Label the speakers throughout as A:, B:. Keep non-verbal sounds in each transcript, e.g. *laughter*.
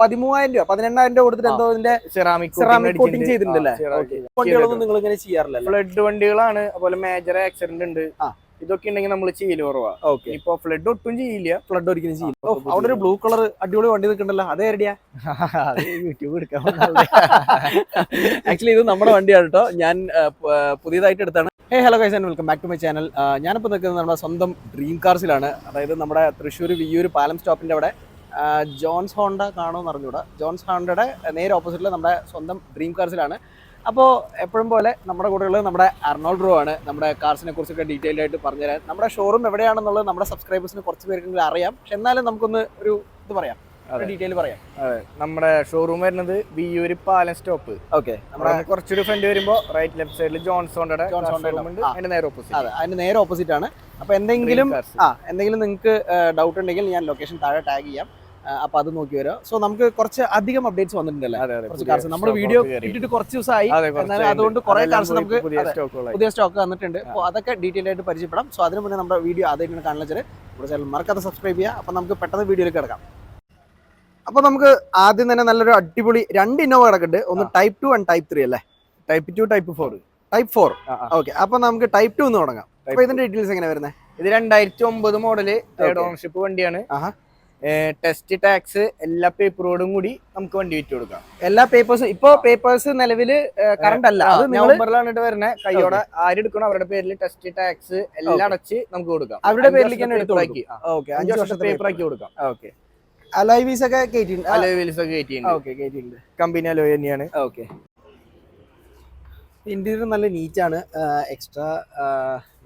A: പതിമൂവായിരം രൂപ പതിനെണ്ണായിരം രൂപ കൊടുത്തിട്ട് എന്തോ ഇതിന്റെ
B: സെറാമിക്
A: സെറാമിക് കോട്ടിംഗ് ചെയ്തിട്ടുണ്ടല്ലേ? വണ്ടികളൊന്നും നിങ്ങൾ ഇങ്ങനെ ചെയ്യാറില്ല
B: ഫ്ലഡ് വണ്ടികളാണ് അതുപോലെ മേജർ ആക്സിഡന്റ് ഉണ്ട്. ഇതൊക്കെ ഉണ്ടെങ്കിൽ നമ്മൾ ചെയ്യൽ കുറവാ.
A: ഓക്കെ
B: ഇപ്പൊ ഫ്ലഡ് ഒട്ടും ചെയ്യില്ല.
A: ഫ്ലഡ് ഒരിക്കലും ചെയ്യില്ല. അവിടെ ഒരു ബ്ലൂ കളർ അടിപൊളി വണ്ടി നിൽക്കണ്ടല്ലോ? അതേ ഐഡിയ
B: യൂട്യൂബ് എടുക്കാൻ
A: ആക്ച്വലി *laughs* ഇത് നമ്മുടെ വണ്ടിയാണ് കേട്ടോ. ഞാൻ പുതിയതായിട്ട് എടുത്താണ്. Hey hello guys and welcome back to my channel ഞാനിപ്പോൾ നിൽക്കുന്നത് നമ്മുടെ സ്വന്തം ഡ്രീം കാർസിലാണ് അതായത് നമ്മുടെ തൃശ്ശൂർ വിയ്യൂർ പാലം സ്റ്റോപ്പിന്റെ അവിടെ. ജോൺസ് ഹോണ്ട കാണുമെന്ന് അറിഞ്ഞൂടാ ജോൺസ് ഹോണ്ടയുടെ നേരെ ഓപ്പോസിറ്റിൽ നമ്മുടെ സ്വന്തം ഡ്രീം കാർസിലാണ് അപ്പോൾ എപ്പോഴും പോലെ നമ്മുടെ കൂടെയുള്ളത് നമ്മുടെ അർണോൾഡ് റോ ആണ്. നമ്മുടെ കാർസിനെ കുറിച്ചൊക്കെ ഡീറ്റെയിൽ ആയിട്ട് പറഞ്ഞുതരാൻ. നമ്മുടെ ഷോറൂം എവിടെയാണെന്നുള്ളത് നമ്മുടെ സബ്സ്ക്രൈബേഴ്സിന് കുറച്ച് പേർക്കെങ്കിലും അറിയാം. പക്ഷെ എന്നാലും നമുക്കൊന്ന് ഒരു ഇത് പറയാം. ഡീറ്റെയിൽ പറയാം. അതെ.
B: നമ്മുടെ ഷോറൂം വരുന്നത് വിയൂര് പാലം സ്റ്റോപ്പ്.
A: ഓക്കെ
B: നമ്മുടെ കുറച്ചൊരു ഫ്രണ്ട് വരുമ്പോ റൈറ്റ് ലെഫ്റ്റ് സൈഡിൽ ജോൺസോണ്ടയുടെ ഉണ്ട്. അതിന്റെ നേരെ ഓപ്പോസിറ്റ്
A: അതെ. അതിന്റെ നേരെ ഓപ്പോസിറ്റ് ആണ്. അപ്പൊ എന്തെങ്കിലും ആ എന്തെങ്കിലും നിങ്ങൾക്ക് ഡൗട്ട് ഉണ്ടെങ്കിൽ ഞാൻ ലൊക്കേഷൻ താഴെ ടാഗ് ചെയ്യാം. അപ്പൊ അത് നോക്കി വരാം. സോ നമുക്ക് കുറച്ച് അധികം അപ്ഡേറ്റ്സ് വന്നിട്ടുണ്ടല്ലോ? കുറച്ച് കാർസ് നമ്മുടെ വീഡിയോ ഇട്ടിട്ട് കുറച്ച് ദിവസമായി എന്നാലും അതുകൊണ്ട് കുറെ
B: കാർസ്
A: നമുക്ക്
B: പുതിയ
A: സ്റ്റോക്ക്
B: സ്റ്റോക്കുകളായി
A: പുതിയ സ്റ്റോക്ക് വന്നിട്ടുണ്ട്. അപ്പോൾ അതൊക്കെ ഡീറ്റെയിൽ ആയിട്ട് പരിചയപ്പെടാം. സോ അതിന് മുന്നേ നമ്മുടെ വീഡിയോ ആദ്യമായിട്ട് കാണാൻ വെച്ചാൽ നമ്മുടെ ചാനൽ മറക്കാതെ സബ്സ്ക്രൈബ് ചെയ്യുക. അപ്പൊ നമുക്ക് പെട്ടെന്ന് വീഡിയോയിലേക്ക് കിടക്കാം. അപ്പോൾ നമുക്ക് ആദ്യം തന്നെ നല്ലൊരു അടിപൊളി രണ്ട് ഇന്നോവ കിടക്കുന്നുണ്ട്. ഒന്ന് type two and type three അല്ലേ?
B: Type two type four
A: type four okay അപ്പൊ നമുക്ക് ടൈപ്പ് ടു എന്ന് തുടങ്ങാം. അപ്പൊ ഇതിന്റെ ഡീറ്റെയിൽസ് എങ്ങനെ വരുന്നത്
B: ഇത് രണ്ടായിരത്തി ഒമ്പത് മോഡൽ തേർഡ് ഓണർഷിപ്പ് വണ്ടിയാണ്. ടെസ്റ്റ് ടാക്സ് എല്ലാ പേപ്പറോടും കൂടി നമുക്ക് വണ്ടി വിറ്റ് കൊടുക്കാം.
A: എല്ലാ പേപ്പേഴ്സും ഇപ്പോ പേപ്പേഴ്സ് നിലവിൽ കറണ്ട് അല്ല. അത്
B: നവംബറിലാണ് ഇത് വരുന്നത് കൈയോടെ ആരെടുക്കണം അവരുടെ പേരിൽ ടെസ്റ്റ് ടാക്സ് എല്ലാം. അടച്ച് നമുക്ക് കൊടുക്കാം.
A: അവരുടെ പേരിലേക്ക് തന്നെ എടുത്ത്. ഓക്കെ
B: അഞ്ച് വർഷത്തെ പേപ്പർ ആക്കി കൊടുക്കാം.
A: ഓക്കെ അലോയ് വീസ് ഒക്കെ കയറ്റിയിട്ടുണ്ട്
B: അലോയ് വീൽസ് ഒക്കെ കയറ്റിയിട്ടുണ്ട്
A: ഓക്കെ കയറ്റിയിട്ടുണ്ട്
B: കമ്പനി അലോയ് തന്നെയാണ്.
A: ഓക്കെ. ഇന്റീരിയർ നല്ല നീറ്റാണ്. എക്സ്ട്രാ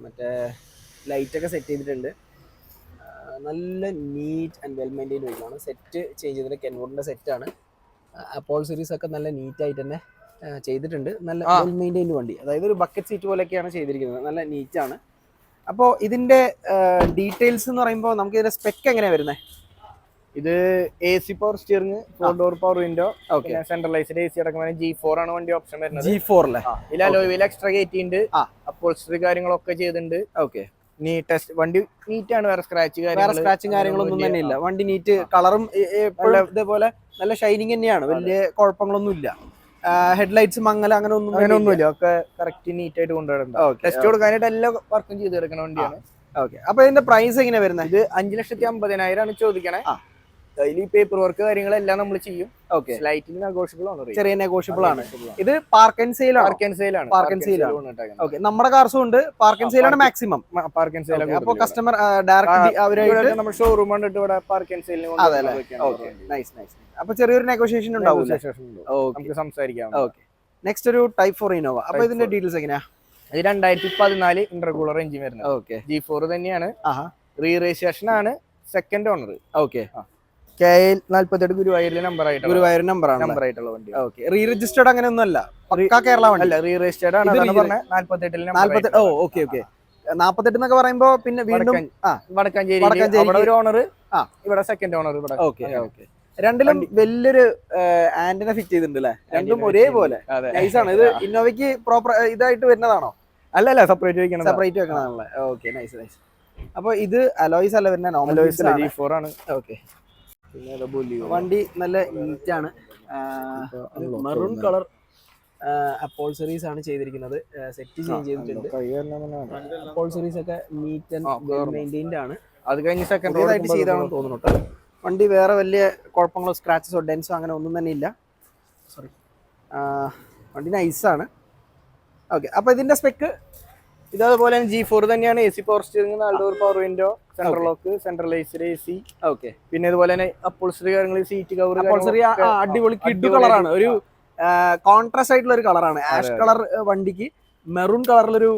A: മറ്റേ ലൈറ്റ് ഒക്കെ സെറ്റ് ചെയ്തിട്ടുണ്ട്. നല്ല നീറ്റ് ആൻഡ് വെൽ മെയിന്റെയിൻ വെഹിക്കിളാണ് സെറ്റ് ചേഞ്ച് ചെയ്തിട്ട് സെറ്റ് സെറ്റാണ് അപ്പോൾ സീരീസ് ഒക്കെ നല്ല നീറ്റായിട്ട് തന്നെ ചെയ്തിട്ടുണ്ട്. നല്ല വെൽ മെയിന്റൈൻഡ് വണ്ടി. അതായത് ഒരു ബക്കറ്റ് സീറ്റ് പോലെയൊക്കെയാണ് ചെയ്തിരിക്കുന്നത്. നല്ല നീറ്റാണ് അപ്പോൾ ഇതിന്റെ ഡീറ്റെയിൽസ് എന്ന് പറയുമ്പോൾ നമുക്ക് ഇതിന്റെ സ്പെക്ക് എങ്ങനെയാണ് വരുന്നത്
B: ഇത് A C power steering four door power window
A: okay
B: centralized A C അടക്കം ജി ഫോർ ആണ് വണ്ടി ഓപ്ഷൻ വരുന്നത്.
A: ജി ഫോറിലെ
B: ഇതിൽ അലോയ് വീൽ എക്സ്ട്രാ കയറ്റിയിട്ടുണ്ട്
A: ഉണ്ട്.
B: അപ്പോൾസ്റ്ററി കാര്യങ്ങളൊക്കെ ചെയ്തിട്ടുണ്ട്.
A: ഓക്കെ
B: നീ ടെസ്റ്റ് വണ്ടി നീറ്റ് ആണ് വേറെ സ്ക്രാച്ച്
A: വേറെ സ്ക്രാച്ചും കാര്യങ്ങളൊന്നും തന്നെ ഇല്ല. വണ്ടി നീറ്റ് കളറും ഇതേപോലെ നല്ല ഷൈനിങ് തന്നെയാണ്. വലിയ കുഴപ്പങ്ങളൊന്നും ഇല്ല ഹെഡ്ലൈറ്റ്സ് മങ്ങല അങ്ങനെ ഒന്നും
B: അങ്ങനെ ഒന്നുമില്ല ഒക്കെ കറക്റ്റ് നീറ്റ് ആയിട്ട് കൊണ്ടുവരണ്ട ടെസ്റ്റ് കൊടുക്കാനായിട്ട് എല്ലാ വർക്കും ചെയ്ത് കിടക്കുന്ന വണ്ടിയാണ്.
A: ഓക്കെ അപ്പൊ ഇതിന്റെ പ്രൈസ് എങ്ങനെയാ വരുന്നത്
B: ഇത് അഞ്ചു ലക്ഷത്തി അമ്പതിനായിരം ആണ് ചോദിക്കണേ. അതിൽ പേപ്പർ വർക്ക് കാര്യങ്ങളെല്ലാം നമ്മൾ ചെയ്യും.
A: ഓക്കെ
B: സ്ലൈറ്റിൽ നെഗോഷ്യബിൾ ആണ്
A: ചെറിയ നെഗോഷ്യബിൾ ആണ്. ഇത് park and sale
B: Park and sale ആണ്.
A: പാർക്ക്
B: ആൻഡ്
A: sale ആണ്. ഓക്കെ നമ്മുടെ കാർസും ഉണ്ട്. പാർക്ക് ആൻഡ് സെയിൽ ആണ് maximum
B: park and sale sale ആ
A: അപ്പൊ കസ്റ്റമർ ഡയറക്റ്റ് അവരായിട്ട്
B: നമ്മൾ നമ്മുടെ ഷോറൂം കണ്ടിട്ട് ഇവിടെ പാർക്ക് ആൻഡ് സെയിലിന്
A: അതെ ഓക്കെ നൈസ് നൈസ് അപ്പോൾ ചെറിയൊരു നെഗോഷിയേഷൻ ഉണ്ടാവും
B: നമുക്ക് സംസാരിക്കാം.
A: ഓക്കെ നെക്സ്റ്റ് ഒരു ടൈപ്പ് ഫോർ ഇനോവ അപ്പൊ ഇതിന്റെ ഡീറ്റെയിൽസ് എങ്ങനെയാ?
B: ഇത് രണ്ടായിരത്തി പതിനാല് ഇന്റർകൂളർ എഞ്ചിൻ വരുന്നത്.
A: ഓക്കെ
B: ജി ഫോർ തന്നെയാണ്. റീ രജിസ്ട്രേഷൻ ആണ് second owner
A: okay
B: K L നാല്പത്തെട്ട് ഗുരുവായൂരിലെ നമ്പർ ആയിട്ട്
A: ഗുരുവായൂർ നമ്പർ ആണ്
B: നമ്പർ ആയിട്ടുള്ള വണ്ടി.
A: ഓക്കെ റീ രജിസ്റ്റേർഡ് അങ്ങനെ ഒന്നും അല്ല പക്കാ കേരള വണ്ടി.
B: അല്ല റീ രജിസ്റ്റേർഡ് ആണ് പറഞ്ഞത്. നാല്പത്തെട്ടിൽ
A: നാല്പത്തെട്ട് ഓ ഓക്കെ ഓക്കെ നാപ്പത്തെട്ട് എന്നൊക്കെ പറയുമ്പോ പിന്നെ വീണ്ടും
B: വടക്കാഞ്ചേരി. അവിടെ ഒരു ഓണർ
A: ആ.
B: ഇവിടെ സെക്കൻഡ് ഓണർ ഇവിടെ.
A: ഓക്കെ ഓക്കെ രണ്ടിലും വലിയൊരു ആന്റിന ഫിറ്റ് ചെയ്തിട്ടുണ്ട് അല്ലേ? രണ്ടും ഒരേപോലെ ആണ്. ഇത് ഇന്നോവയ്ക്ക് പ്രോപ്പർ ഇതായിട്ട് വരുന്നതാണോ?
B: അല്ല അല്ല സെപ്പറേറ്റ് വെക്കണം
A: സെപ്പറേറ്റ് വെക്കണതാണല്ലേ? ഓക്കെ നൈസ് നൈസ് അപ്പൊ ഇത് അലോയ്സ് അല്ല വരുന്ന നോർമൽ
B: ആണ്.
A: ഓക്കെ വണ്ടി നല്ല നീറ്റ് ആണ്. മെറൂൺ കളർ അപ്പോൾ അപ്പോൾസറീസ് ആണ് ചെയ്തിരിക്കുന്നത്. സെറ്റ് ചേഞ്ച് ചെയ്തിട്ടുണ്ട്. അപ്പോൾസറീസ് ഒക്കെ നീറ്റ് ആൻഡ് ആണ്.
B: അത് കഴിഞ്ഞ് സെക്കൻഡ്
A: റോഡായിട്ട് ചെയ്താണെന്ന് തോന്നുന്നു കേട്ടോ. വണ്ടി വേറെ വലിയ കുഴപ്പങ്ങളോ സ്ക്രാച്ചസോ ഡെൻസോ അങ്ങനെ ഒന്നും തന്നെ ഇല്ല. സോറി വണ്ടി നൈസാണ് ഓക്കെ അപ്പോൾ ഇതിന്റെ സ്പെക്ക്
B: ഇതേപോലെ ജി ഫോർ തന്നെയാണ്. എ സി പവർ സ്റ്റിയറിംഗ് നാല് door power window central lock centralised A C
A: okay
B: പിന്നെ ഇതുപോലെ തന്നെ അപ്പോൾസറി കാര്യങ്ങൾ സീറ്റ് കവർ
A: അപ്പോൾസറി അടിപൊളി കിഡ് കളറാണ് ഒരു കോൺട്രാസ്റ്റ് ആയിട്ടുള്ള ഒരു കളറാണ് ആഷ് കളർ വണ്ടിക്ക് മെറൂൺ കളറിലൊരു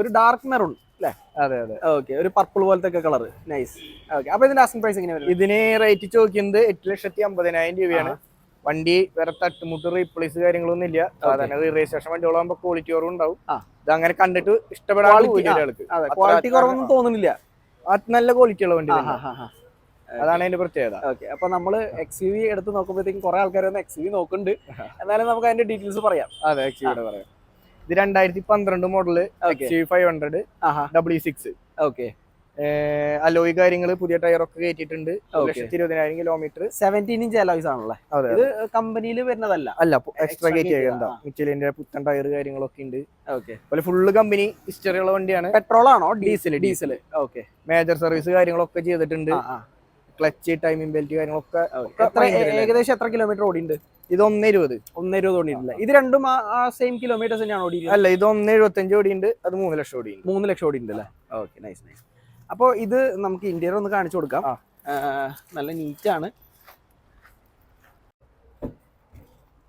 A: ഒരു ഡാർക്ക് മെറൂൺ അല്ലേ
B: അതെ അതെ.
A: ഓക്കെ ഒരു പർപ്പിൾ പോലത്തെ ഒക്കെ കളർ നൈസ് ഓക്കെ അപ്പൊ ഇതിന്റെ ആസ്കിംഗ് പ്രൈസ് എങ്ങനെ വരും?
B: ഇതിന് റേറ്റ് ചോദിക്കുന്നത് എട്ട് ലക്ഷത്തി അമ്പതിനായിരം രൂപയാണ് വണ്ടി വേറെ തട്ടുമുട്ട് റീപ്ലേസ് കാര്യങ്ങളൊന്നും ഇല്ല. സാധാരണ രജിസ്ട്രേഷൻ വണ്ടികളാകുമ്പോൾ ക്വാളിറ്റി
A: കുറവുണ്ടാവും.
B: ഇത് അങ്ങനെ കണ്ടിട്ട് ഇഷ്ടപ്പെടാൻ
A: ക്വാളിറ്റി കുറവൊന്നും തോന്നുന്നില്ല.
B: നല്ല ക്വാളിറ്റി ഉള്ള വണ്ടി അതാണ് അതിന്റെ പ്രത്യേകത.
A: ഓക്കെ അപ്പൊ നമ്മൾ എക്സ് യു വി എടുത്ത് നോക്കുമ്പോഴത്തേക്കും കുറെ ആൾക്കാർ വന്ന് എക്സ് യു വി നോക്കുന്നുണ്ട്. എന്നാലും നമുക്ക് അതിന്റെ ഡീറ്റെയിൽസ് പറയാം.
B: അതെ എക്സ് എക്സിയുടെ പറയാം. ഇത് രണ്ടായിരത്തി പന്ത്രണ്ട് model
A: X
B: എക്സി five hundred W six
A: okay
B: alloy കാര്യങ്ങൾ പുതിയ ടയറൊക്കെ കയറ്റിയിട്ടുണ്ട് ഒരു
A: Okay.
B: ലക്ഷത്തി ഇരുപതിനായിരം കിലോമീറ്റർ
A: സെവന്റീൻ ഇഞ്ച് അലോയ്സ് ആണല്ലേ? ഇത് കമ്പനിയിൽ വരുന്നതല്ല.
B: അല്ല എക്സ്ട്രാ കയറ്റി. എന്താ മിച്ചലിന്റെ പുത്തൻ ടയർ കാര്യങ്ങളൊക്കെ ഉണ്ട്.
A: ഓക്കെ
B: അതുപോലെ ഫുള്ള് കമ്പനി ഹിസ്റ്ററി ഉള്ള വണ്ടിയാണ്.
A: പെട്രോൾ ആണോ?
B: Diesel
A: diesel okay
B: major service കാര്യങ്ങളൊക്കെ ചെയ്തിട്ടുണ്ട്. ക്ലച്ച് ടൈമിംഗ് ബെൽറ്റ് കാര്യങ്ങളൊക്കെ ഒക്കെ.
A: ഏകദേശം എത്ര കിലോമീറ്റർ ഓടിയിട്ടുണ്ട്?
B: ഇത് ഒന്ന് ഇരുപത്
A: ഒന്ന് ഇരുപത് ഓടിയിട്ടില്ല ഇത് രണ്ടും ആ സെയിം കിലോമീറ്റേഴ്സ് തന്നെയാണ് ഓടിയിരുന്നത്?
B: അല്ല ഇത് ഒന്ന് എഴുപത്തഞ്ച് ഓടിയുണ്ട് അത് മൂന്ന് ലക്ഷം ഓടിയുണ്ട്
A: മൂന്ന് ലക്ഷം ഓടിയിട്ടുണ്ട് അല്ലേ? ഓക്കെ നൈസ് നൈസ് അപ്പോൾ ഇത് നമുക്ക് ഇന്റീരിയർ ഒന്ന് കാണിച്ചു കൊടുക്കാം. നല്ല നീറ്റാണ്.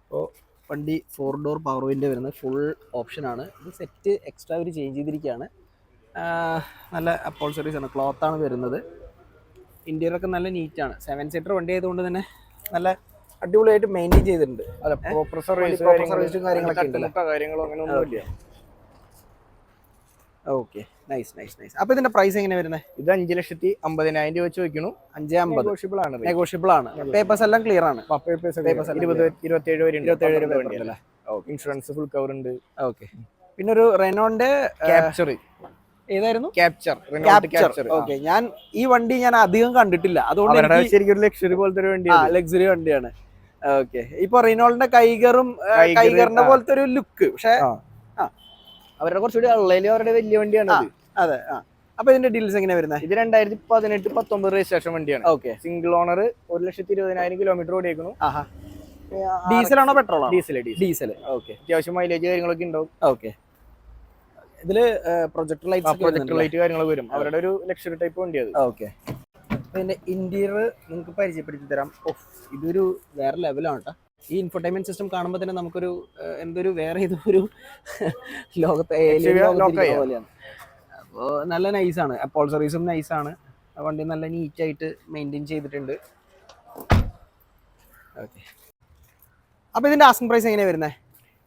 A: അപ്പോൾ വണ്ടി ഫോർ ഡോർ പവർ വിൻഡ് വരുന്നത് ഫുൾ ഓപ്ഷനാണ് ഇത് സെറ്റ് എക്സ്ട്രാ ഒരു ചേഞ്ച് ചെയ്തിരിക്കുകയാണ്. നല്ല അപ്പോൾസറീസ് ആണ് ക്ലോത്ത് ആണ് വരുന്നത്. ഇന്ത്യയിലൊക്കെ നല്ല നീറ്റാണ്. സെവൻ സീറ്റർ വണ്ടി ആയതുകൊണ്ട് തന്നെ നല്ല അടിപൊളിയായിട്ട് മെയിന്റെയിൻ ചെയ്തിട്ടുണ്ട്.
B: അല്ല പ്രോപ്പർ സർവീസ്
A: കാര്യങ്ങളൊക്കെ ഉണ്ട്
B: കാര്യങ്ങളോ അങ്ങനെ ഒന്നുമില്ല
A: ഓക്കെ നൈസ് നൈസ് നൈസ് അപ്പൊ ഇതിന്റെ പ്രൈസ് എങ്ങനെ വരുന്നത്
B: ഇത് അഞ്ച് ലക്ഷത്തി അമ്പതിനായിരം രൂപ വെച്ച് വെക്കണു.
A: അഞ്ച് അമ്പത്.
B: നെഗോഷ്യബിൾ ആണ്.
A: നെഗോഷ്യബിൾ ആണ്. പേപ്പേഴ്സ് എല്ലാം ക്ലിയർ ആണ്.
B: പേപ്പേഴ്സ്
A: എല്ലാം
B: ഇരുപത് ഇരുപത്തേഴ് വരെ
A: ഇരുപത്തേഴ് രൂപ ഉണ്ടല്ലേ
B: ഇൻഷുറൻസ് ഫുൾ കവർ ഉണ്ട്.
A: ഓക്കെ പിന്നെ ഒരു റെനോന്റെ
B: ക്യാപ്ചർ
A: ഏതായിരുന്നു?
B: ക്യാപ്ചർ
A: ക്യാപ്ചർ ഓക്കെ ഞാൻ ഈ വണ്ടി ഞാൻ അധികം കണ്ടിട്ടില്ല. അതുകൊണ്ട്
B: ശരിക്കും ഒരു ലക്ഷറി പോലത്തെ ഒരു വണ്ടി
A: ലക്സറി വണ്ടിയാണ്. ഓക്കെ ഇപ്പൊ റിനോളിന്റെ കൈകറും
B: Tiger,
A: കൈകറിന്റെ. പോലത്തെ ഒരു ലുക്ക് പക്ഷെ
B: അവരുടെ കുറച്ചുകൂടി ഉള്ളതിൽ അവരുടെ വലിയ വണ്ടിയാണ് അതെ
A: ആ. അപ്പൊ ഇതിന്റെ ഡീൽസ് എങ്ങനെ വരുന്നത്
B: ഇത് രണ്ടായിരത്തി പതിനെട്ട് പത്തൊമ്പത് രജിസ്ട്രേഷൻ വണ്ടിയാണ്.
A: ഓക്കെ.
B: സിംഗിൾ ഓണർ ഒരു ലക്ഷത്തി ഇരുപതിനായിരം കിലോമീറ്റർ ഓടിയേക്കുന്നു.
A: ഡീസൽ ആണോ petrol
B: diesel diesel
A: diesel okay.
B: അത്യാവശ്യം മൈലേജ് കാര്യങ്ങളൊക്കെ ഉണ്ടാവും.
A: ഓക്കെ. ഇതിൽ പ്രൊജക്ടർ ലൈറ്റ്
B: പ്രൊജക്ടർ ലൈറ്റ് കാര്യങ്ങളൊക്കെ വരും. അവരുടെ ഒരു ലക്ഷറി ടൈപ്പ് വണ്ടി അത്
A: ഓക്കെ ഇതിന്റെ ഇന്റീരിയർ നിങ്ങൾക്ക് പരിചയപ്പെടുത്തി തരാം. ഓഫ് ഇതൊരു വേറെ ലെവലാണ് കേട്ടോ ഈ ഇൻഫർടൈൻമെന്റ് സിസ്റ്റം കാണുമ്പോൾ തന്നെ നമുക്കൊരു എന്തൊരു വേറെ ഇതൊരു *laughs* ലോകത്തെ പോലെയാണ്. അപ്പോൾ നല്ല നൈസാണ് അപ്പോൾ സർവീസും നൈസാണ് വണ്ടി നല്ല നീറ്റ് ആയിട്ട് മെയിന്റെയിൻ ചെയ്തിട്ടുണ്ട്. ഓക്കെ അപ്പോൾ ഇതിന്റെ ആസ്കിംഗ് പ്രൈസ് എങ്ങനെയാണ് വരുന്നത്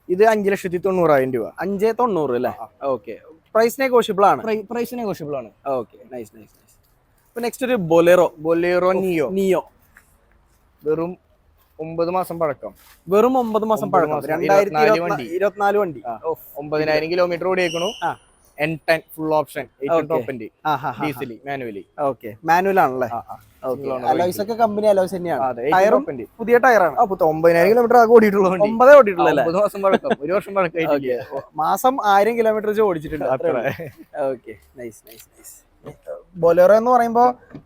B: ഇത് അഞ്ച് ലക്ഷത്തി തൊണ്ണൂറായിരം രൂപ.
A: അഞ്ച് തൊണ്ണൂറ് അല്ലേ? ഓക്കെ പ്രൈസ് നെഗോഷ്യബിൾ ആണ്.
B: പ്രൈസ് നെഗോഷ്യബിൾ ആണ്.
A: ഓക്കെ നൈസ് നൈസ് നൈസ് അപ്പോൾ നെക്സ്റ്റ് ഒരു ബൊലേറോ
B: ബൊലേറോ നിയോ
A: നിയോ
B: വെറും ഒമ്പത് മാസം പഴക്കം.
A: വെറും ഒമ്പത് മാസം പഴക്കം. രണ്ടായിരത്തി
B: ഇരുപത്തിനാല്
A: ഇരുപത്തിനാ-
B: വണ്ടി. ഒമ്പതിനായിരം kilometre ഓടിയേക്കണു. N ten full option. ടോപ്പിന്റെ ഡീസലി മാനുവലി
A: ഓക്കെ മാനുവൽ ആണല്ലേ? അലോയ്സ് ഒക്കെ കമ്പനി അലോയ്സ് തന്നെയാണ്. പുതിയ ടയറാണ്
B: ഒമ്പതിനായിരം കിലോമീറ്റർ ആകെ ഓടിയിട്ടുള്ള
A: ഒമ്പതേ
B: ഓടിയിട്ടുള്ളൂ മാസം പഴക്കം. ഒരു വർഷം പഴക്കം
A: മാസം ആയിരം കിലോമീറ്റർ വെച്ച് ഓടിച്ചിട്ടുണ്ട്. Okay nice nice nice Bolero എന്ന് പറയുമ്പോ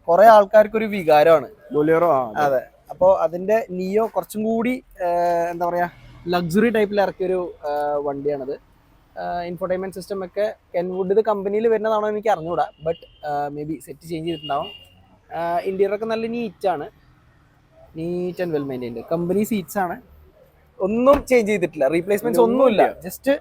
A: കുറെ ആൾക്കാർക്ക് ഒരു വികാരമാണ്
B: ബൊലേറോ
A: അതെ. അപ്പോൾ അതിന്റെ നിയോ കുറച്ചും കൂടി എന്താ പറയാ ലക്സുറി ടൈപ്പിൽ ഇറക്കിയൊരു വണ്ടിയാണത്. ഇൻഫോർടൈൻമെന്റ് സിസ്റ്റം ഒക്കെ കെൻവുഡ് ഇത് കമ്പനിയിൽ വരുന്നതാണോ എനിക്ക് അറിഞ്ഞുകൂടാ but may be set change ചെയ്തിട്ടുണ്ടാവും. ഇന്റീരിയർ ഒക്കെ നല്ല നീറ്റാണ്. Neat and well maintained. Company seats ആണ്. ഒന്നും ചേഞ്ച് ചെയ്തിട്ടില്ല. റീപ്ലേസ്മെന്റ്സ് ഒന്നുമില്ല. ജസ്റ്റ്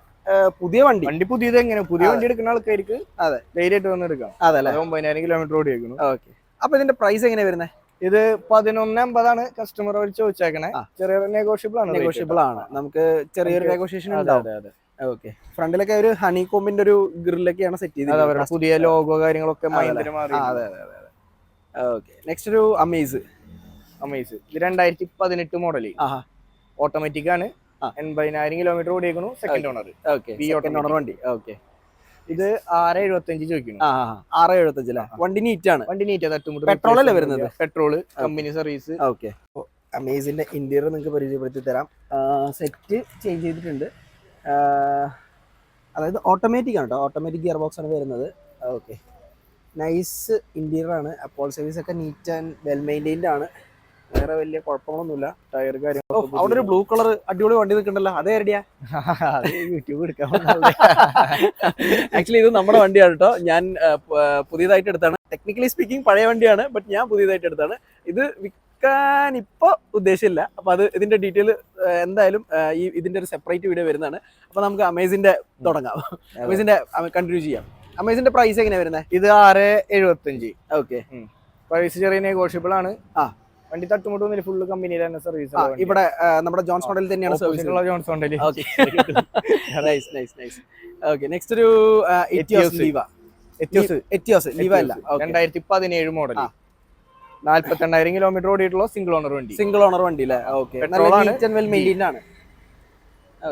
A: പുതിയ വണ്ടി.
B: വണ്ടി പുതിയത് എങ്ങനെ? പുതിയ വണ്ടി എടുക്കുന്ന ആൾക്കാർക്ക്
A: അതെ.
B: ധൈര്യമായിട്ട് വന്ന് എടുക്കാം. അത് ഒമ്പതിനായിരം കിലോമീറ്റർ ഓടി
A: ഓക്കെ അപ്പൊ ഇതിന്റെ പ്രൈസ് എങ്ങനെയാ വരുന്നത്
B: ഇത് പതിനൊന്ന് അമ്പതാണ് കസ്റ്റമർ അവർ ചോദിച്ചേക്കണേ.
A: ചെറിയൊരു
B: ചെറിയ നെഗോഷ്യബിൾ ആണ്.
A: നെഗോഷ്യബിൾ ആണ്. നമുക്ക് ചെറിയൊരു നെഗോഷിയേഷൻ ഉണ്ടാവും. ഓക്കെ ഫ്രണ്ടിലൊക്കെ ഒരു ഹണി കോമ്പിന്റെ ഒരു ഗ്രില്ലൊക്കെയാണ് സെറ്റ് ചെയ്തത്
B: പുതിയ ലോഗോ കാര്യങ്ങളൊക്കെ
A: അതെ,
B: മാറി
A: അതെ. അതെ അതെ അതെ ഓക്കെ നെക്സ്റ്റ് ഒരു അമേസ്
B: അമേസ് ഇത് രണ്ടായിരത്തി പതിനെട്ട് മോഡൽ ഓട്ടോമാറ്റിക് ആണ്. എൺപതിനായിരം കിലോമീറ്റർ ഓടിയേക്കുന്നു സെക്കൻഡ് ഓണർ
A: ഓക്കെ ഓണർ വണ്ടി. ഓക്കെ
B: ഇത് ആറ് എഴുപത്തഞ്ച് ചോദിക്കുന്നു.
A: ആറ് എഴുപത്തഞ്ച് അല്ലേ? വണ്ടി നീറ്റ് ആണ്.
B: വണ്ടി നീറ്റ് തട്ടുമുട്ട്
A: പെട്രോൾ അല്ലേ വരുന്നത്?
B: Petrol company service
A: okay. അമേസിന്റെ interior നിങ്ങൾക്ക് പരിചയപ്പെടുത്തി തരാം. സെറ്റ് ചേഞ്ച് ചെയ്തിട്ടുണ്ട്. അതായത് ഓട്ടോമാറ്റിക് ആണ് കേട്ടോ ഓട്ടോമാറ്റിക് ഗിയർ ബോക്സ് ആണ് വരുന്നത്. ഓക്കെ. നൈസ് ഇന്റീരിയർ ആണ്. അപ്പോൾ സർവീസ് ഒക്കെ നീറ്റ് ആൻഡ് വെൽ മെയിന്റെയിൻഡ് ആണ്. വേറെ വലിയ കുഴപ്പങ്ങളൊന്നുമില്ല.
B: ടയർ കാര്യങ്ങളൊക്കെ
A: അവിടെ ഒരു ബ്ലൂ കളർ അടിപൊളി വണ്ടി നിൽക്കണ്ടല്ലോ. അതേ റെഡിയാ
B: യൂട്യൂബ് എടുക്കാൻ
A: ആക്ച്വലി ഇത് നമ്മുടെ വണ്ടിയാണ് കേട്ടോ. ഞാൻ പുതിയതായിട്ട് എടുത്താണ്. ടെക്നിക്കലി സ്പീക്കിംഗ് പഴയ വണ്ടിയാണ് ബട്ട് ഞാൻ പുതിയതായിട്ട് എടുത്താണ്. ഇത് വിൽക്കാൻ ഇപ്പോൾ ഉദ്ദേശമില്ല. അപ്പോൾ അത് ഇതിന്റെ ഡീറ്റെയിൽ എന്തായാലും ഈ ഇതിന്റെ ഒരു സെപ്പറേറ്റ് വീഡിയോ വരുന്നതാണ്. അപ്പോൾ നമുക്ക് അമേസിന്റെ തുടങ്ങാം. അമേസിന്റെ കണ്ടിന്യൂ ചെയ്യാം. അമേസിന്റെ പ്രൈസ് എങ്ങനെയാണ് വരുന്നത്
B: ഇത് ആറ് എഴുപത്തഞ്ച്.
A: ഓക്കെ
B: പ്രൈസ് ചെറിയ നെഗോഷ്യബിൾ ആണ്.
A: ആ.
B: വണ്ടി തട്ടുമുട്ടൊന്നുമില്ല ഫുള്ള് കമ്പനിയിൽ തന്നെ സർവീസ്
A: ഇവിടെ നമ്മുടെ ജോൺസ് മോഡൽ തന്നെയാണ് service
B: John's
A: model nice nice nice okay next ഒരു എറ്റിയോസ്
B: Etios.
A: ലീവ
B: എത്തിയോസ്
A: എറ്റിയോസ് ലീവ അല്ല.
B: രണ്ടായിരത്തി പതിനേഴ് മോഡൽ. നാല്പത്തി കിലോമീറ്റർ ഓടിയിട്ടുള്ള സിംഗിൾ ഓണർ വണ്ടി.
A: സിംഗിൾ ഓണർ വണ്ടി അല്ലേ? ഓക്കെ
B: ആണ്.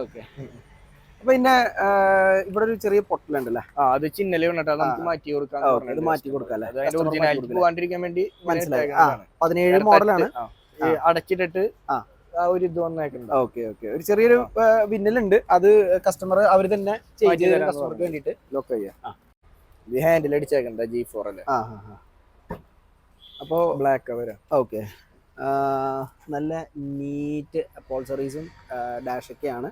A: ഓക്കെ പിന്നെ ഇവിടെ ഒരു ചെറിയ പൊട്ടലുണ്ടല്ലേ?
B: അത് ചിന്നൽ വീണിട്ട് നമുക്ക് മാറ്റി കൊടുക്കാം
A: ഇത് മാറ്റി കൊടുക്കാം
B: ഒറിജിനാലിറ്റി പോകാണ്ടിരിക്കാൻ വേണ്ടി
A: മനസ്സിലായി. പതിനേഴ് മോഡലാണ്
B: അടച്ചിട്ടിട്ട്
A: ആ.
B: ഒരു ഇത് വന്നേക്കുന്നുണ്ട്.
A: Okay okay. ഒരു ചെറിയൊരു വിന്നലുണ്ട്. അത് കസ്റ്റമർ അവർ തന്നെ കസ്റ്റമർക്ക് വേണ്ടിട്ട്
B: ലോക്ക് ചെയ്യാം. ഇത് ഹാൻഡിൽ അടിച്ചേക്കണ്ട ജി ഫോർ അല്ലേ?
A: ആ ആ ആ. അപ്പോ
B: ബ്ലാക്ക് അവർ
A: ഓക്കെ. നല്ല നീറ്റ് അപ്പോൾസറീസും ഡാഷൊക്കെയാണ്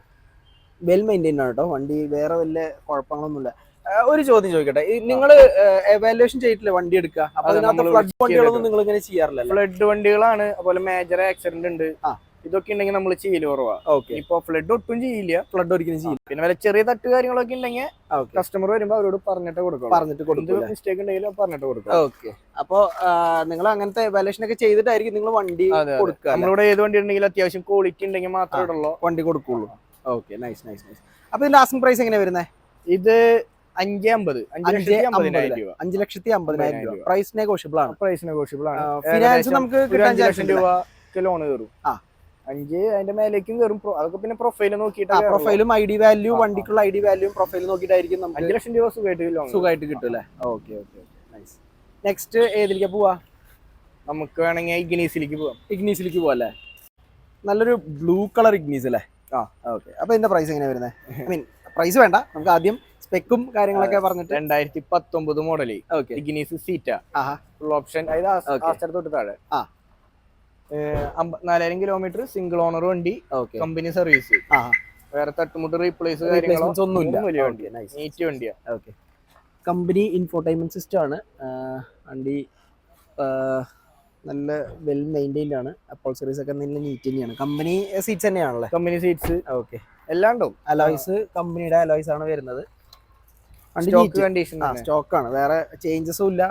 A: വെൽ മെയിന്റെയിൻ ആണ് കേട്ടോ വണ്ടി വേറെ വല്ല കുഴപ്പങ്ങളൊന്നുമില്ല. ഒരു ചോദ്യം ചോദിക്കട്ടെ. നിങ്ങൾ എവാലുവേഷൻ ചെയ്തിട്ടില്ല വണ്ടി എടുക്കുക? അപ്പൊ
B: അതെ,
A: അതിനകത്ത് ഫ്ലഡ് വണ്ടികളൊന്നും നിങ്ങൾ ഇങ്ങനെ ചെയ്യാറില്ല
B: ഫ്ലഡ് വണ്ടികളാണ്. അതുപോലെ മേജർ ആക്സിഡന്റ് ഉണ്ട്. ഇതൊക്കെ ഉണ്ടെങ്കിൽ നമ്മൾ ചെയ്യൽ കുറവാ.
A: ഓക്കെ.
B: ഇപ്പൊ ഫ്ലഡ് ഒട്ടും ചെയ്യില്ല.
A: ഫ്ലഡ് ഒരിക്കലും ചെയ്യില്ല.
B: പിന്നെ വല്ല ചെറിയ തട്ട് കാര്യങ്ങളൊക്കെ ഉണ്ടെങ്കിൽ കസ്റ്റമർ വരുമ്പോ അവരോട് പറഞ്ഞിട്ട് കൊടുക്കും
A: പറഞ്ഞിട്ട് കൊടുക്കും
B: മിസ്റ്റേക്ക് ഉണ്ടെങ്കിലും പറഞ്ഞിട്ട് കൊടുക്കും
A: ഓക്കെ. അപ്പോ നിങ്ങൾ അങ്ങനത്തെ വാലേഷൻ ഒക്കെ ചെയ്തിട്ടായിരിക്കും നിങ്ങൾ വണ്ടി. കൊടുക്കുക?
B: നമ്മളിവിടെ ഏത് വണ്ടി ഉണ്ടെങ്കിലും അത്യാവശ്യം ക്വാളിറ്റി ഉണ്ടെങ്കിൽ മാത്രമേ ഉള്ളൂ
A: വണ്ടി കൊടുക്കുള്ളൂ. ഓക്കെ നൈസ് നൈസ് നൈസ് അപ്പൊ ഇതിന്റെ ആസ്കിംഗ് പ്രൈസ് എങ്ങനെയാ വരുന്നത്
B: ഇത് അഞ്ച് അമ്പത്. അഞ്ച് ലക്ഷത്തി
A: അമ്പത്
B: അമ്പതിനായിരം രൂപ.
A: പ്രൈസ് നെഗോഷ്യബിൾ ആണ്.
B: പ്രൈസ് നെഗോഷ്യബിൾ ആണ്.
A: ഫിനാൻസ് നമുക്ക് കിട്ടാൻ
B: അഞ്ച് ലക്ഷം രൂപ ലോൺ കയറും.
A: ആ.
B: അഞ്ച് അതിന്റെ മേലേക്കും കയറും. അതൊക്കെ പിന്നെ പ്രൊഫൈൽ നോക്കിയിട്ട്
A: പ്രൊഫൈലും ഐ ഡി വാല്യൂ. വണ്ടിക്കുള്ള ഐ ഡി വാല്യൂ പ്രൊഫൈൽ നോക്കിയിട്ടായിരിക്കും നമുക്ക്
B: അഞ്ച് ലക്ഷം രൂപ സുഖമായിട്ട് ലോൺ
A: സുഖമായിട്ട് കിട്ടും അല്ലേ ഓക്കെ ഓക്കെ നൈസ് നെക്സ്റ്റ് ഏതിലേക്കാ പോവാ?
B: നമുക്ക് വേണമെങ്കിൽ ഇഗ്നീസിലേക്ക് പോവാം.
A: ഇഗ്നീസിലേക്ക് പോവാ അല്ലേ നല്ലൊരു ബ്ലൂ കളർ ഇഗ്നീസ് അല്ലേ?
B: ആ.
A: ഓക്കെ അപ്പൊ ഇതിന്റെ പ്രൈസ് എങ്ങനെയാ വരുന്നത് ഐ മീൻ പ്രൈസ് വേണ്ട. നമുക്ക് ആദ്യം സ്പെക്കും കാര്യങ്ങളൊക്കെ പറഞ്ഞിട്ട്
B: രണ്ടായിരത്തി പത്തൊമ്പത് model
A: okay
B: Ignis Zeta full option അതായത് തൊട്ട് താഴെ. നാലായിരം കിലോമീറ്റർ സിംഗിൾ ഓണർ വണ്ടി കമ്പനി സർവീസ് വേറെ തട്ടുമുട്ട് റീപ്ലേസ് കാര്യങ്ങളോ?
A: ഒന്നുമില്ല.
B: നീറ്റ് വണ്ടിയാ.
A: കമ്പനി ഇൻഫോർടൈൻമെന്റ് സിസ്റ്റം ആണ്. വണ്ടി നല്ല വെൽ മെയിന്റൈൻഡ് ആണ്. അപ്പോൾ സീരീസ് ഒക്കെ നല്ല നീറ്റ് തന്നെയാണ്. കമ്പനി സീറ്റ്സ് തന്നെയാണല്ലേ?
B: കമ്പനി സീറ്റ്സ്
A: ഓക്കെ
B: എല്ലാം ഉണ്ടാവും.
A: അലോയ്സ് കമ്പനിയുടെ അലോയ്സ് ആണ് വരുന്നത്.
B: സ്റ്റോക്ക് കണ്ടീഷൻ
A: സ്റ്റോക്ക് ആണ്. വേറെ ചേഞ്ചസും ഇല്ല.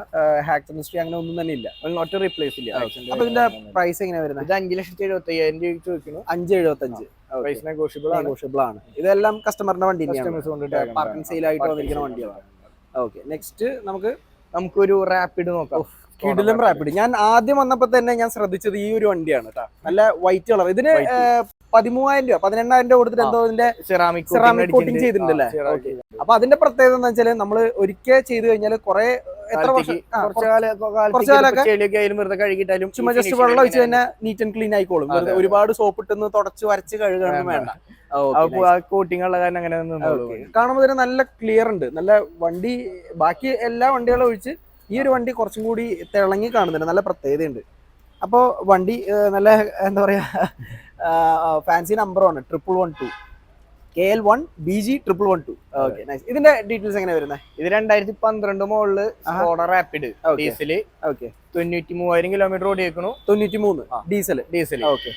A: ഹിസ്റ്ററി അങ്ങനെ ഒന്നും തന്നെ ഇല്ല.
B: ഒറ്റ റീപ്ലേസ് ഇല്ല.
A: അപ്പൊ ഇതിന്റെ പ്രൈസ് എങ്ങനെയാ വരുന്നത്
B: ഇത് അഞ്ച് ലക്ഷത്തി എഴുപത്തി അയ്യായിരം രൂപ ചോദിക്കുന്നു.
A: അഞ്ച് എഴുപത്തഞ്ച്.
B: പ്രൈസ് നെഗോഷ്യബിൾ
A: നെഗോഷ്യബിൾ ആണ്. ഇതെല്ലാം കസ്റ്റമറിന്റെ വണ്ടി പാർക്കിംഗ് സെയിൽ ആയിട്ട് വന്നിരിക്കുന്ന വണ്ടികളാണ് ഓക്കെ നെക്സ്റ്റ് നമുക്ക്
B: നമുക്കൊരു റാപ്പിഡ് നോക്കാം.
A: കിടിലം റാപ്പിഡ് ഞാൻ ആദ്യം വന്നപ്പോ തന്നെ ഞാൻ ശ്രദ്ധിച്ചത് ഈ ഒരു വണ്ടിയാണ് കേട്ടോ നല്ല വൈറ്റ് കളർ ഇതിന്. പതിമൂവായിരം രൂപ പതിനെണ്ണായിരം രൂപ കൊടുത്തിട്ട് എന്തോ ഇതിന്റെ
B: സെറാമിക്
A: സെറാമിക് കോട്ടിങ് ചെയ്തിട്ടുണ്ടല്ലേ? അപ്പൊ അതിന്റെ പ്രത്യേകത എന്താ വെച്ചാൽ നമ്മൾ ഒരിക്കൽ ചെയ്ത് കഴിഞ്ഞാൽ കുറെ എത്ര വർഷം?
B: കുറച്ച്
A: കാലമൊക്കെ
B: കഴുകിട്ടാലും
A: ചുമ്മാ ജസ്റ്റ് വെള്ളം ഒഴിച്ച് തന്നെ നീറ്റ് ആൻഡ് ക്ലീൻ ആയിക്കോളും. ഒരുപാട് സോപ്പ് ഇട്ടുന്ന് തുടച്ച് വരച്ച് കഴുകണം
B: വേണ്ട.
A: വേണ്ട. Okay, nice.
B: കോട്ടിങ് ഉള്ള കാരണം അങ്ങനെ
A: കാണുമ്പോ കാണുമ്പോൾ തന്നെ നല്ല ക്ലിയർ ഉണ്ട്. നല്ല വണ്ടി ബാക്കി എല്ലാ വണ്ടികളും ഒഴിച്ച് ഈ ഒരു വണ്ടി കുറച്ചും കൂടി തിളങ്ങി കാണുന്നുണ്ട്. നല്ല പ്രത്യേകതയുണ്ട്. അപ്പോൾ വണ്ടി നല്ല എന്താ പറയുക ഫാൻസി നമ്പറാണ് triple one two K L one B G triple one two okay nice ഇതിന്റെ ഡീറ്റെയിൽസ് എങ്ങനെ വരുന്നത്
B: ഇത് രണ്ടായിരത്തി പന്ത്രണ്ട് മോളിൽ. റാപ്പിഡ്. ഡീസൽ
A: ഓക്കെ
B: തൊണ്ണൂറ്റി മൂവായിരം കിലോമീറ്റർ ഓടിയേക്കണു.
A: തൊണ്ണൂറ്റി മൂന്ന്. Diesel
B: diesel
A: okay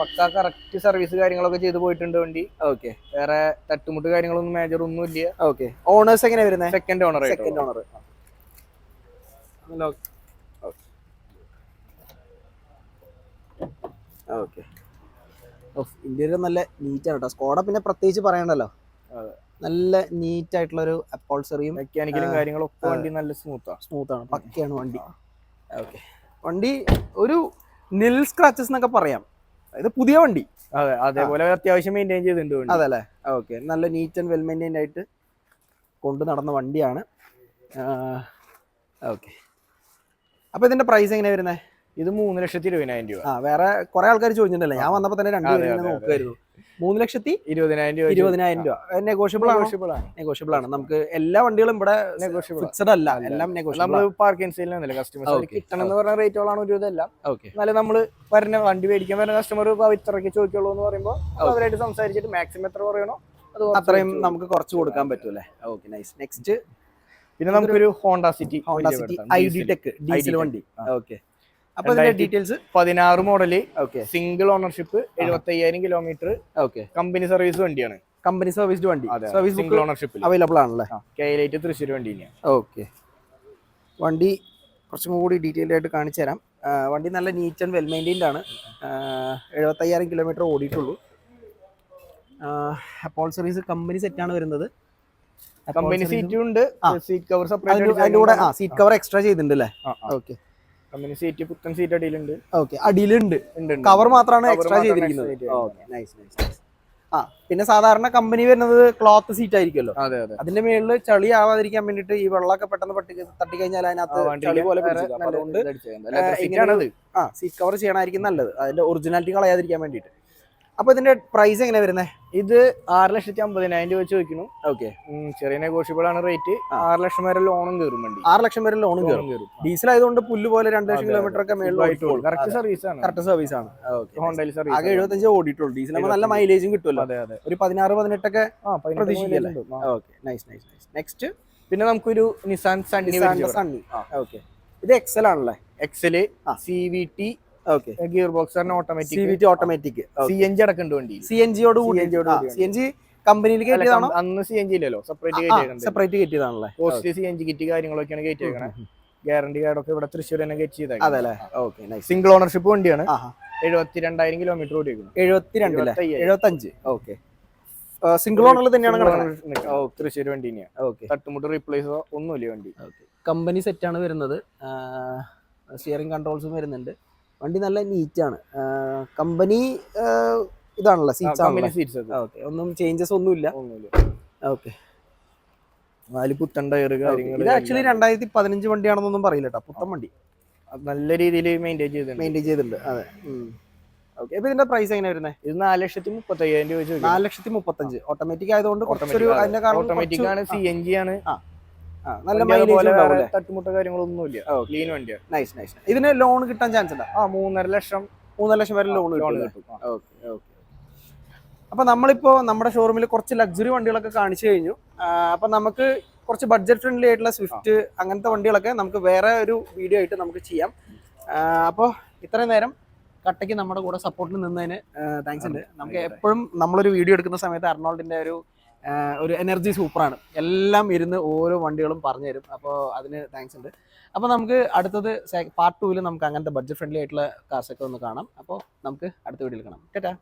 B: pucca correct service കാര്യങ്ങളൊക്കെ ചെയ്ത് പോയിട്ടുണ്ട് വണ്ടി.
A: ഓക്കെ
B: വേറെ തട്ടുമുട്ട് കാര്യങ്ങളൊന്നും മേജർ ഒന്നും ഇല്ല
A: ഓക്കെ ഓണേഴ്സ് എങ്ങനെ വരുന്നത്
B: second owner
A: second owner okay നല്ല നീറ്റ് ആണ് കേട്ടോ സ്കോഡ പിന്നെ പ്രത്യേകിച്ച് പറയണ്ടല്ലോ. നല്ല നീറ്റ് ആയിട്ടുള്ള ഒരു അപ്പോൾസറിയും
B: മെക്കാനിക്കലും കാര്യങ്ങളും ഒക്കെ വണ്ടി നല്ല സ്മൂത്താണ്
A: സ്മൂത്ത് ആണ്. പക്കയാണ് വണ്ടി. ഓക്കെ വണ്ടി ഒരു നിൽ സ്ക്രാച്ചസ് എന്നൊക്കെ പറയാം. അതായത് പുതിയ വണ്ടി.
B: അതെ അതേപോലെ അത്യാവശ്യം മെയിന്റെയിൻ ചെയ്തിട്ടുണ്ട്
A: അതെ അല്ലേ ഓക്കെ നല്ല നീറ്റ് ആൻഡ് വെൽ മെയിന്റൈൻഡ് ആയിട്ട് കൊണ്ടു നടന്ന വണ്ടിയാണ്. ഓക്കെ അപ്പൊ ഇതിന്റെ പ്രൈസ് എങ്ങനെ വരുന്നത്
B: ഇത് മൂന്ന് ലക്ഷത്തി ഇരുപതിനായിരം രൂപ.
A: ആ വേറെ കുറെ ആൾക്കാർ ചോദിച്ചിട്ടുണ്ടല്ലോ? ഞാൻ വന്നപ്പോ തന്നെ രണ്ട്
B: പേര്
A: നോക്കുമായിരുന്നു മൂന്ന് ലക്ഷത്തി
B: ഇരുപതിനായിരം രൂപ
A: ഇരുപതിനായിരം രൂപ. നെഗോഷ്യബിൾ
B: നെഗോഷ്യബിൾ ആണ്?
A: നെഗോഷ്യബിൾ ആണ്. നമുക്ക് എല്ലാ വണ്ടികളും ഇവിടെ
B: നെഗോഷ്യബിൾ
A: ഫിക്സഡ് അല്ല. എല്ലാം നെഗോഷ്യബിൾ
B: നമ്മൾ പാർക്കിംഗ് കസ്റ്റമേഴ്സ്
A: Okay.
B: കിട്ടണം എന്ന് പറഞ്ഞ റേറ്റുകളാണ് ഒരു ഇതെല്ലാം.
A: ഓക്കെ
B: എന്നാലും നമ്മൾ വരുന്ന വണ്ടി മേടിക്കാൻ വരുന്ന കസ്റ്റമർ ഇത്രയ്ക്ക് ചോദിക്കുള്ളൂ എന്ന് പറയുമ്പോൾ അവരായിട്ട് സംസാരിച്ചിട്ട് മാക്സിമം എത്ര പറയണോ അത്
A: അത്രയും നമുക്ക് കുറച്ച് കൊടുക്കാൻ പറ്റൂലേ ഓക്കെ നൈസ് നെക്സ്റ്റ്
B: പിന്നെ നമുക്കൊരു Honda City
A: Honda City I D tech diesel വണ്ടി. ഓക്കെ. അപ്പൊ
B: അതിന്റെ
A: ഡീറ്റെയിൽസ്?
B: പതിനാറ് മോഡൽ
A: ഓക്കെ.
B: സിംഗിൾ ഓണർഷിപ്പ് എഴുപത്തി അയ്യായിരം കിലോമീറ്റർ
A: ഓക്കെ.
B: കമ്പനി സർവീസ് വണ്ടിയാണ്.
A: കമ്പനി സർവീസ് വണ്ടി. സർവീസ്
B: സിംഗിൾ ഓണർഷിപ്പ്
A: അവൈലബിൾ ആണല്ലേ?
B: കെയിലേറ്റ് തൃശ്ശൂർ വണ്ടി
A: ഓക്കെ. വണ്ടി കുറച്ചും കൂടി ഡീറ്റെയിൽ ആയിട്ട് കാണിച്ചു തരാം. വണ്ടി നല്ല നീറ്റ് ആൻഡ് വെൽ മെയിന്റൈൻഡ് ആണ്. എഴുപത്തയ്യായിരം കിലോമീറ്റർ ഓടിയിട്ടുള്ളൂ. അപ്പോൾ സർവീസ് കമ്പനി സെറ്റാണ് വരുന്നത്.
B: കമ്പനി സീറ്റും ഉണ്ട് seat cover
A: separate seat cover extra ചെയ്തിട്ടുണ്ട് അല്ലേ ഓക്കെ
B: കമ്പനി സീറ്റ് പുത്തൻ സീറ്റ് അടിയിലുണ്ട്.
A: ഓക്കെ അടിയിലുണ്ട്. കവർ മാത്രമാണ് എക്സ്ട്രാ ചെയ്തിരിക്കുന്നത്. നൈസ് നൈസ് ആ പിന്നെ സാധാരണ കമ്പനി വരുന്നത് ക്ലോത്ത് സീറ്റ് ആയിരിക്കുമല്ലോ.
B: അതെ അതെ.
A: അതിന്റെ മേളിൽ ചളി ആവാതിരിക്കാൻ വേണ്ടിട്ട് ഈ വെള്ളമൊക്കെ പെട്ടെന്ന് പട്ടി തട്ടിക്കഴിഞ്ഞാൽ അതിനകത്ത് ചളി പോലെ അതുകൊണ്ട് ആ സീറ്റ് കവർ ചെയ്യണമായിരിക്കും നല്ലത്. അതിന്റെ ഒറിജിനാലിറ്റി കളയാതിരിക്കാൻ വേണ്ടിയിട്ട്. അപ്പൊ ഇതിന്റെ പ്രൈസ് എങ്ങനെ വരുന്നത്
B: ഇത് ആറ് ലക്ഷത്തി അമ്പതിനായിരം രൂപ വെച്ച് ചോദിക്കുന്നു.
A: ഓക്കെ
B: ചെറിയ നെഗോഷ്യബിൾ ആണ് റേറ്റ്. ആറ് ലക്ഷം വരെ ലോണും കയറും വണ്ടി.
A: ആറ് ലക്ഷം വരെ ലോണും കയറും ഡീസൽ ആയതുകൊണ്ട് പുല്ല് പോലെ രണ്ട് ലക്ഷം കിലോമീറ്റർ ഒക്കെ
B: കറക്റ്റ് സർവീസ് ആണ്.
A: കറക്റ്റ് സർവീസ് ആണ്.
B: ഹോണ്ടയിൽ
A: ആകെ
B: സർവീസ്
A: എഴുപത്തഞ്ച് ഓടിയിട്ടുള്ളൂ. ഡീസൽ ആകുമ്പോൾ നല്ല മൈലേജും കിട്ടുമല്ലോ.
B: അതെ അതെ.
A: ഒരു പതിനാറ് പതിനെട്ടൊക്കെ പ്രതീക്ഷിക്കല്ലേ? Okay nice nice nice next
B: പിന്നെ നമുക്കൊരു നിസാൻ സണ്ണി
A: സണ്ണി ഓക്കെ ഇത് എക്സൽ ആണല്ലേ?
B: എക്സൽ
A: ആ.
B: C V T gear box
A: C
B: automatic
A: automatic
B: C N G അടക്കുന്നുണ്ട് വണ്ടി.
A: സി എൻ ജിയോട്. സി എൻ ജി കമ്പനിയിൽ കയറ്റിയതാണോ?
B: അന്ന് സി എൻ ജി ഇല്ലല്ലോ. Separate
A: separate കയറ്റിയതാണല്ലേ?
B: Post C N G kit കാര്യങ്ങളൊക്കെയാണ് കയറ്റിയേക്കണേ. ഗ്യാരണ്ടി കാർഡൊക്കെ ഇവിടെ തൃശ്ശൂർ തന്നെ കയറ്റി
A: അതെ അല്ലേ ഓക്കെ
B: സിംഗിൾ ഓണർഷിപ്പ് വണ്ടിയാണ്. എഴുപത്തി രണ്ടായിരം കിലോമീറ്റർ ഓടിയേക്കുന്നു
A: എഴുപത്തിരണ്ടല്ലേ
B: എഴുപത്തയ്യായിരം.
A: എഴുപത്തഞ്ച്. ഓക്കെ സിംഗിൾ ഓണറിൽ തന്നെയാണ്
B: തൃശ്ശൂർ വണ്ടി തന്നെയാണ്
A: ഓക്കെ
B: തട്ടുമുട്ട് റീപ്ലേസോ ഒന്നുമില്ല വണ്ടി.
A: കമ്പനി സെറ്റാണ് വരുന്നത്. സ്റ്റിയറിംഗ് കൺട്രോൾസും വരുന്നുണ്ട്. വണ്ടി നല്ല നീറ്റാണ് കമ്പനി ഇതാണല്ലോ സീറ്റ്സ് ഓക്കെ ഒന്നും ചേഞ്ചസ് ഒന്നുമില്ല. ഓക്കെ
B: നാല് പുത്തൻ ടയർ കാര്യങ്ങൾ
A: ഇത് ആക്ച്വലി രണ്ടായിരത്തി പതിനഞ്ച് വണ്ടിയാണെന്നൊന്നും പറയില്ല കേട്ടോ പുത്തൻ വണ്ടി.
B: നല്ല രീതിയിൽ മെയിന്റെയിൻ ചെയ്തിട്ടുണ്ട്.
A: മെയിന്റെയിൻ ചെയ്തിട്ടുണ്ട്. അതെ. ഓക്കെ അപ്പൊ ഇതിന്റെ പ്രൈസ് എങ്ങനെ വരുന്നത്
B: ഇത് നാല് ലക്ഷത്തി മുപ്പത്തി അയ്യായിരം രൂപ
A: നാല് ലക്ഷത്തി മുപ്പത്തഞ്ച്. ഓട്ടോമാറ്റിക് ആയതുകൊണ്ട്
B: ഓട്ടോമാറ്റിക് ആണ് സി എൻ ജി ആണ്.
A: ആ, നല്ല മൈലേജ്
B: തട്ടുമുട്ട കാര്യങ്ങളൊന്നുമില്ല. ക്ലീൻ വണ്ടിയാണ്
A: നൈസ് നൈസ് ഇതിന് ലോൺ കിട്ടാൻ ചാൻസ് ഉണ്ടോ?
B: ആ മൂന്നര ലക്ഷം.
A: മൂന്നര ലക്ഷം വരെ ലോൺ കിട്ടും
B: കിട്ടും.
A: ഓക്കെ ഓക്കെ അപ്പൊ നമ്മളിപ്പോ നമ്മുടെ ഷോറൂമിൽ കുറച്ച് ലക്സുറി വണ്ടികളൊക്കെ കാണിച്ചു കഴിഞ്ഞു. അപ്പൊ നമുക്ക് കുറച്ച് ബഡ്ജറ്റ് ഫ്രണ്ട്ലി ആയിട്ടുള്ള സ്വിഫ്റ്റ് അങ്ങനത്തെ വണ്ടികളൊക്കെ നമുക്ക് വേറെ ഒരു വീഡിയോ ആയിട്ട് നമുക്ക് ചെയ്യാം. അപ്പോൾ ഇത്രയും നേരം കട്ടയ്ക്ക് നമ്മുടെ കൂടെ സപ്പോർട്ടിൽ നിന്നതിന് താങ്ക്സ് ഉണ്ട്. നമുക്ക് എപ്പോഴും നമ്മളൊരു വീഡിയോ എടുക്കുന്ന സമയത്ത് അർണോൾഡിന്റെ ഒരു ഒരു എനർജി സൂപ്പറാണ്. എല്ലാം ഇരുന്ന് ഓരോ വണ്ടികളും പറഞ്ഞു തരും. അപ്പോൾ അതിന് താങ്ക്സ് ഉണ്ട്. അപ്പോൾ നമുക്ക് അടുത്തത് പാർട്ട് ടൂവിൽ നമുക്ക് അങ്ങനത്തെ ബഡ്ജറ്റ് ഫ്രണ്ട്ലി ആയിട്ടുള്ള കാർസൊക്കെ ഒന്ന് കാണാം. അപ്പോൾ നമുക്ക് അടുത്ത വീഡിയോയിൽ കാണാം. ടാറ്റാ.